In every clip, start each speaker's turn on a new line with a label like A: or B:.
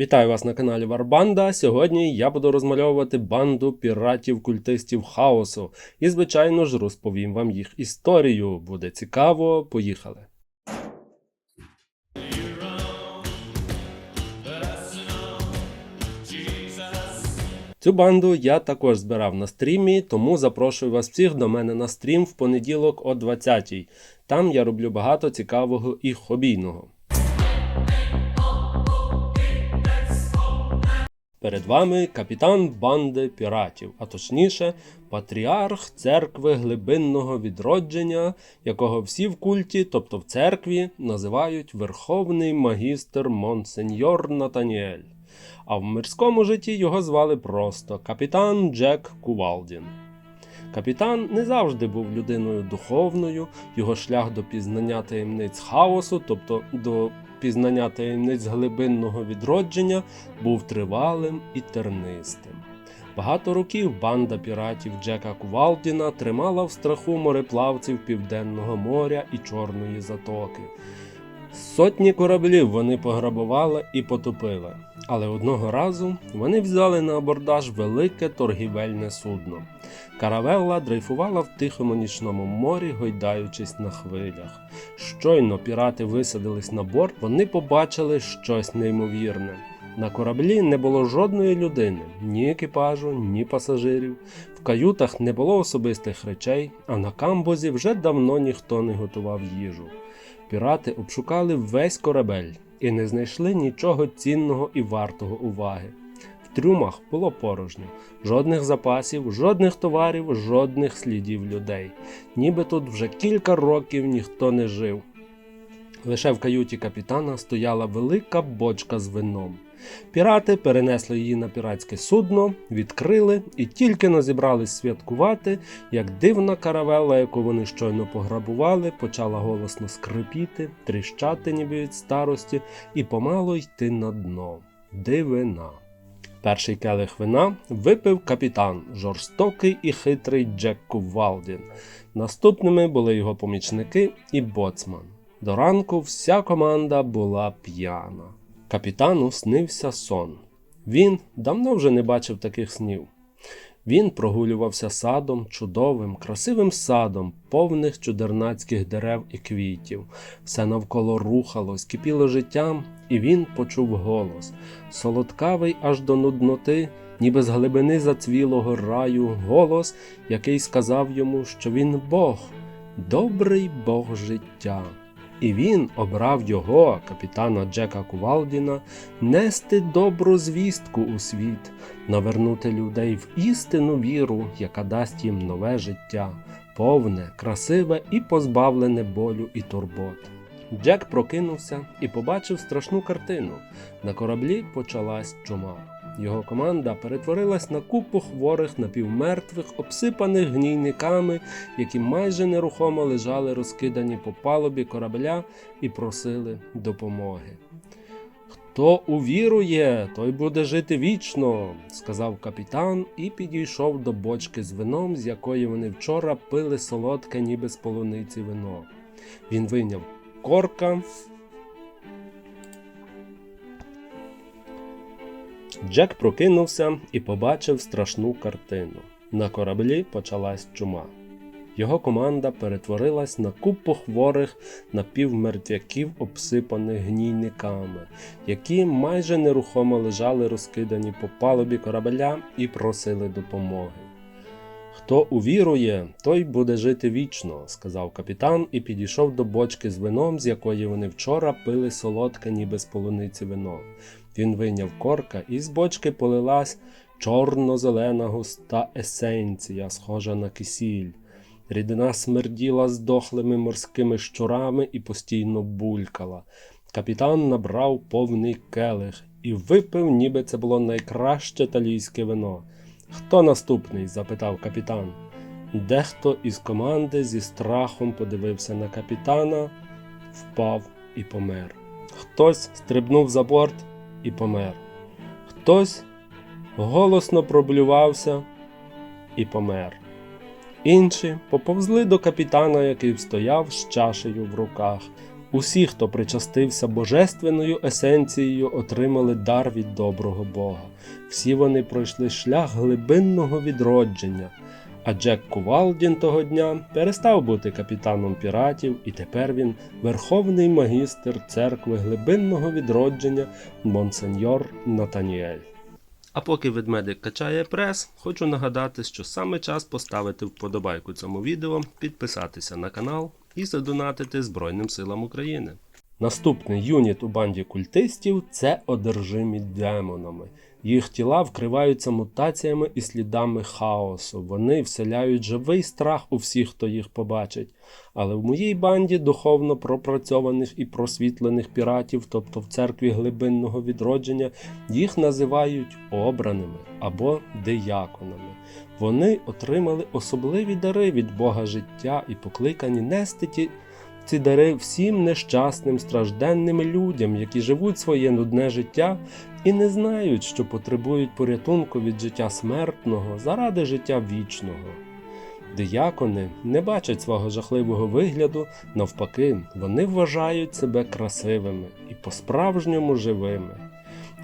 A: Вітаю вас на каналі Варбанда. Сьогодні я буду розмальовувати банду піратів-культистів хаосу. І, звичайно ж, розповім вам їх історію. Буде цікаво, поїхали. Цю банду я також збирав на стрімі, тому запрошую вас всіх до мене на стрім в понеділок о 20-й. Там я роблю багато цікавого і хобійного. Перед вами капітан банди піратів, а точніше, патріарх церкви глибинного відродження, якого всі в культі, тобто в церкві, називають Верховний магістр Монсеньор Натаніель. А в мирському житті його звали просто капітан Джек Кувалдін. Капітан не завжди був людиною духовною, його шлях до пізнання таємниць хаосу, тобто до пізнання таємниць глибинного відродження, був тривалим і тернистим. Багато років банда піратів Джека Кувалдіна тримала в страху мореплавців Південного моря і Чорної затоки. Сотні кораблів вони пограбували і потопили, але одного разу вони взяли на абордаж велике торгівельне судно. Каравелла дрейфувала в тихому нічному морі, гойдаючись на хвилях. Щойно пірати висадились на борт, вони побачили щось неймовірне. На кораблі не було жодної людини, ні екіпажу, ні пасажирів. В каютах не було особистих речей, а на камбузі вже давно ніхто не готував їжу. Пірати обшукали весь корабель і не знайшли нічого цінного і вартого уваги. В трюмах було порожньо, жодних запасів, жодних товарів, жодних слідів людей. Ніби тут вже кілька років ніхто не жив. Лише в каюті капітана стояла велика бочка з вином. Пірати перенесли її на піратське судно, відкрили і тільки но зібрались святкувати, як дивна каравела, яку вони щойно пограбували, почала голосно скрипіти, тріщати ніби від старості, і помало йти на дно. Дивина. Перший келих вина випив капітан, жорстокий і хитрий Джек Кувалдін. Наступними були його помічники і боцман. До ранку вся команда була п'яна. Капітану снився сон. Він давно вже не бачив таких снів. Він прогулювався садом, чудовим, красивим садом, повних чудернацьких дерев і квітів. Все навколо рухалось, кипіло життям, і він почув голос солодкавий аж до нудноти, ніби з глибини зацвілого раю, голос, який сказав йому, що він Бог, добрий Бог життя. І він обрав його, капітана Джека Кувалдіна, нести добру звістку у світ, навернути людей в істинну віру, яка дасть їм нове життя, повне, красиве і позбавлене болю і турбот. Джек прокинувся і побачив страшну картину. На кораблі почалась чума. Його команда перетворилась на купу хворих напівмертвих, обсипаних гнійниками, які майже нерухомо лежали розкидані по палубі корабля і просили допомоги. Хто увірує, той буде жити вічно, сказав капітан і підійшов до бочки з вином, з якої вони вчора пили солодке, ніби з полуниці вино. Він вийняв корка. Джек прокинувся і побачив страшну картину. На кораблі почалась чума. Його команда перетворилась на купу хворих напівмертвяків, обсипаних гнійниками, які майже нерухомо лежали розкидані по палубі корабля і просили допомоги. Хто увірує, той буде жити вічно, сказав капітан і підійшов до бочки з вином, з якої вони вчора пили солодке, ніби з полуниці вино. Він вийняв корка, і з бочки полилась чорно-зелена густа есенція, схожа на кисіль. Рідина смерділа здохлими морськими щурами і постійно булькала. Капітан набрав повний келих і випив, ніби це було найкраще талійське вино. Хто наступний? запитав капітан. Дехто із команди зі страхом подивився на капітана, впав і помер. Хтось стрибнув за борт і помер. Хтось голосно проблювався і помер. Інші поповзли до капітана, який стояв з чашею в руках. Усі, хто причастився божественною есенцією, отримали дар від доброго Бога. Всі вони пройшли шлях глибинного відродження. А Джек Кувалдін того дня перестав бути капітаном піратів, і тепер він верховний магістр церкви глибинного відродження Монсеньор Натаніель. А поки ведмедик качає прес, хочу нагадати, що саме час поставити вподобайку цьому відео, підписатися на канал і задонатити Збройним силам України. Наступний юніт у банді культистів це одержимі демонами. Їх тіла вкриваються мутаціями і слідами хаосу. Вони вселяють живий страх у всіх, хто їх побачить. Але в моїй банді духовно пропрацьованих і просвітлених піратів, тобто в церкві глибинного відродження, їх називають обраними або дияконами. Вони отримали особливі дари від Бога життя і покликані нести ті ці дари всім нещасним стражденним людям, які живуть своє нудне життя і не знають, що потребують порятунку від життя смертного заради життя вічного. Диякони не бачать свого жахливого вигляду, навпаки, вони вважають себе красивими і по-справжньому живими.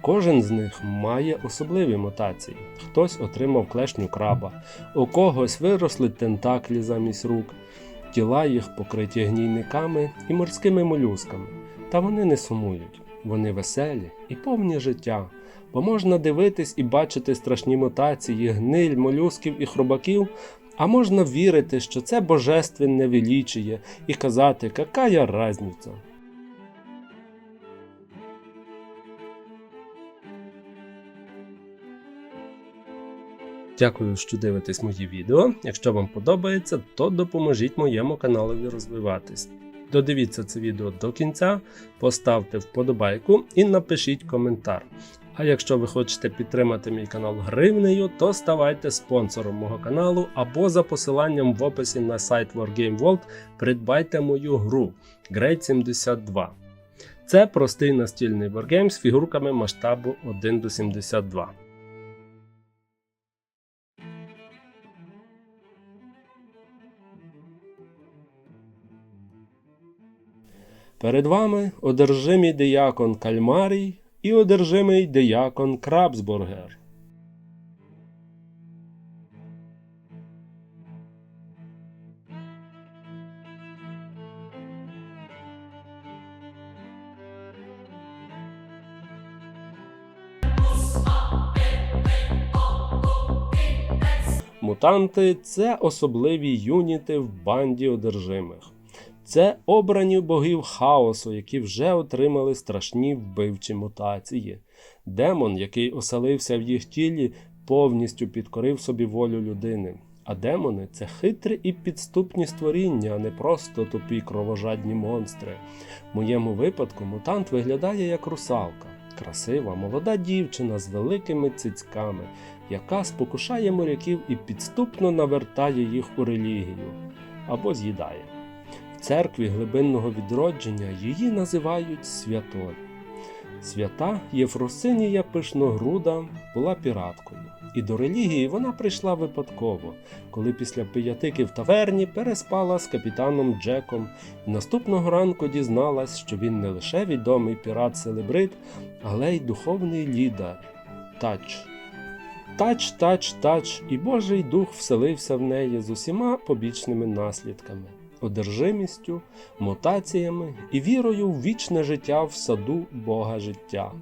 A: Кожен з них має особливі мутації. Хтось отримав клешню краба, у когось виросли тентаклі замість рук, тіла їх покриті гнійниками і морськими молюсками. Та вони не сумують, вони веселі і повні життя, бо можна дивитись і бачити страшні мутації, гниль, молюсків і хробаків, а можна вірити, що це божественне величіє, і казати, какая разниця. Дякую, що дивитесь мої відео. Якщо вам подобається, то допоможіть моєму каналові розвиватись. Додивіться це відео до кінця, поставте вподобайку і напишіть коментар. А якщо ви хочете підтримати мій канал гривнею, то ставайте спонсором мого каналу або за посиланням в описі на сайт Wargame World придбайте мою гру Great 72. Це простий настільний wargame з фігурками масштабу 1 до 72. Перед вами одержимий диякон Кальмарій і одержимий диякон Крабсбургер. Мутанти це особливі юніти в банді одержимих. Це обрані богів хаосу, які вже отримали страшні вбивчі мутації. Демон, який оселився в їх тілі, повністю підкорив собі волю людини. А демони це хитрі і підступні створіння, а не просто тупі кровожадні монстри. В моєму випадку мутант виглядає як русалка, красива, молода дівчина з великими цицьками, яка спокушає моряків і підступно навертає їх у релігію або з'їдає церкві глибинного відродження її називають святою. Свята Єфросинія Пишногруда була піраткою, і до релігії вона прийшла випадково, коли після пиятики в таверні переспала з капітаном Джеком і наступного ранку дізналась, що він не лише відомий пірат-селебрит, але й духовний лідер Тач. Тач, тач, тач, і Божий дух вселився в неї з усіма побічними наслідками одержимістю, мутаціями і вірою в вічне життя в саду Бога життя.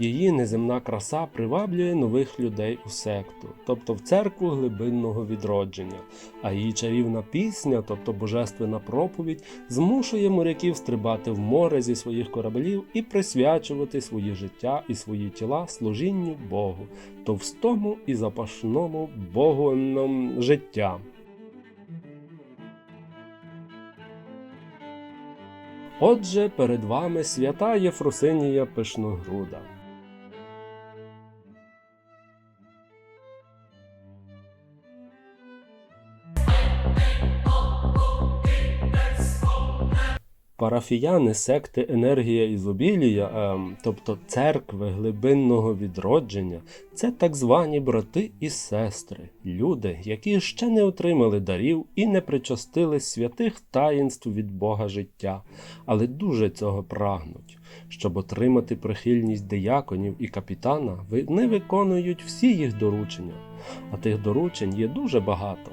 A: Її неземна краса приваблює нових людей у секту, тобто в церкву глибинного відродження, а її чарівна пісня, тобто божественна проповідь, змушує моряків стрибати в море зі своїх кораблів і присвячувати свої життя і свої тіла служінню Богу, товстому і запашному Богоном життя. Отже, перед вами свята Єфросинія Пишногруда. Парафіяни секти енергія ізобілія, ем, тобто церкви глибинного відродження, це так звані брати і сестри, люди, які ще не отримали дарів і не причастились святих таїнств від Бога життя, але дуже цього прагнуть. Щоб отримати прихильність деяконів і капітана, вони виконують всі їх доручення, а тих доручень є дуже багато.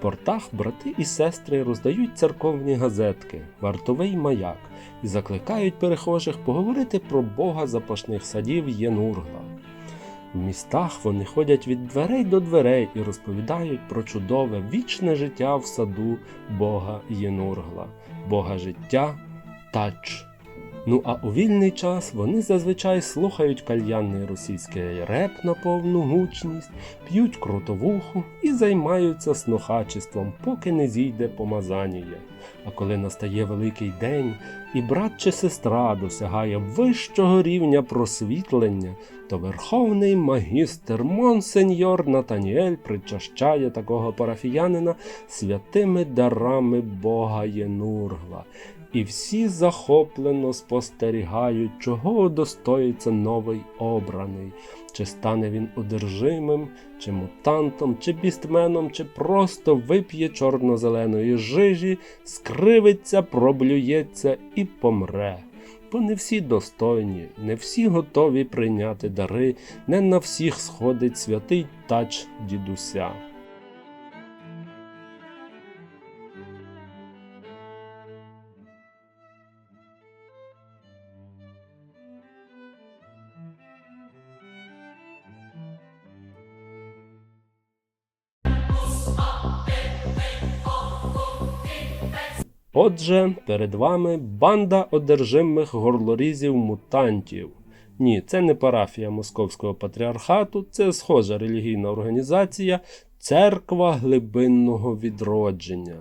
A: Портах брати і сестри роздають церковні газетки, вартовий маяк і закликають перехожих поговорити про Бога запашних садів Єнургла. В містах вони ходять від дверей до дверей і розповідають про чудове вічне життя в саду Бога Єнургла, Бога життя Тач. Ну а у вільний час вони зазвичай слухають кальянний російський реп на повну гучність, п'ють крутовуху і займаються снохачеством, поки не зійде помазаніє. А коли настає великий день, і брат чи сестра досягає вищого рівня просвітлення, то верховний магістр Монсеньор Натаніель причащає такого парафіянина святими дарами Бога Єнургла. І всі захоплено спостерігають, чого удостоїться новий обраний, чи стане він одержимим, чи мутантом, чи бістменом, чи просто вип'є чорно-зеленої жижі, скривиться, проблюється і помре. Бо не всі достойні, не всі готові прийняти дари, не на всіх сходить святий тач дідуся. Отже, перед вами банда одержимих горлорізів мутантів. Ні, це не парафія Московського патріархату, це схожа релігійна організація Церква глибинного відродження.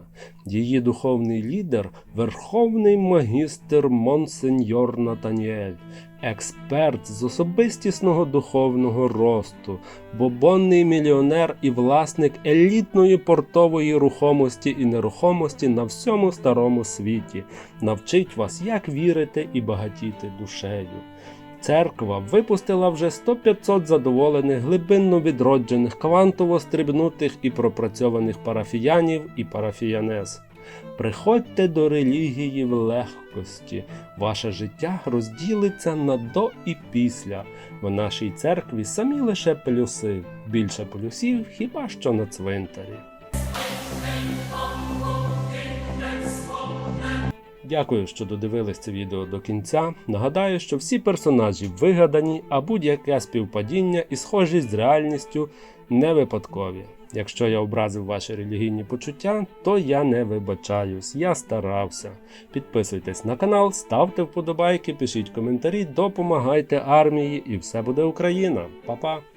A: Її духовний лідер верховний магістр Монсеньор Натаніель, експерт з особистісного духовного росту, бобонний мільйонер і власник елітної портової рухомості і нерухомості на всьому старому світі, навчить вас, як вірити і багатіти душею. Церква випустила вже 100-500 задоволених, глибинно відроджених, квантово стрибнутих і пропрацьованих парафіянів і парафіянез. Приходьте до релігії в легкості. Ваше життя розділиться на до і після. В нашій церкві самі лише плюси. Більше плюсів хіба що на цвинтарі. Дякую, що додивились це відео до кінця. Нагадаю, що всі персонажі вигадані, а будь-яке співпадіння і схожість з реальністю не випадкові. Якщо я образив ваші релігійні почуття, то я не вибачаюсь, я старався. Підписуйтесь на канал, ставте вподобайки, пишіть коментарі, допомагайте армії, і все буде Україна. Па-па!